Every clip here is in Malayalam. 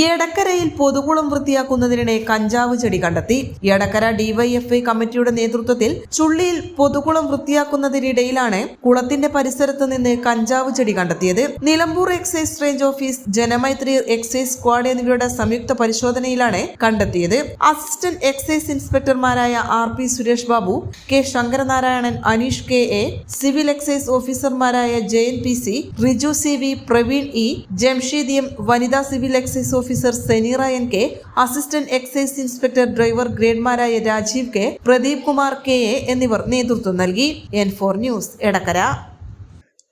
എടക്കരയിൽ പൊതുകുളം വൃത്തിയാക്കുന്നതിനിടെ കഞ്ചാവ് ചെടി കണ്ടെത്തി. എടക്കര ഡിവൈഎഫ്ഐ കമ്മിറ്റിയുടെ നേതൃത്വത്തിൽ ചുള്ളിയിൽ പൊതുകുളം വൃത്തിയാക്കുന്നതിനിടയിലാണ് കുളത്തിന്റെ പരിസരത്ത് നിന്ന് കഞ്ചാവ് ചെടി കണ്ടെത്തിയത്. Nilambur excise range office Janamaithri excise squad എന്നിവരുടെ സംയുക്ത പരിശോധനയിലാണ് കണ്ടെത്തിയത്. Assistant excise ഇൻസ്പെക്ടർമാരായ R P Suresh Babu K Sankaranarayanan Aneesh K A civil excise ഓഫീസർമാരായ Jayan P C Riju C V Praveen E Jamsheed M വനിതാ civil excise officer Seneera N K assistant excise inspector driver ഗ്രേഡ്മാരായ Rajeev K Pradeep Kumar K A എന്നിവർ നേതൃത്വം നൽകി. N four news Edakkara.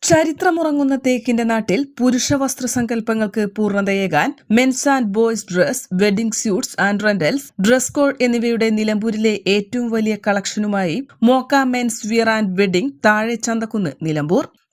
ചരിത്രമുറങ്ങുന്ന തേക്കിന്റെ നാട്ടിൽ പുരുഷ വസ്ത്ര സങ്കല്പങ്ങൾക്ക് പൂർണതയേകാൻ men's and boys dress wedding suits and rentals dress code എന്നിവയുടെ നിലമ്പൂരിലെ ഏറ്റവും വലിയ കളക്ഷനുമായി Mokka men's wear and wedding താഴെ ചന്തക്കുന്ന് നിലമ്പൂർ.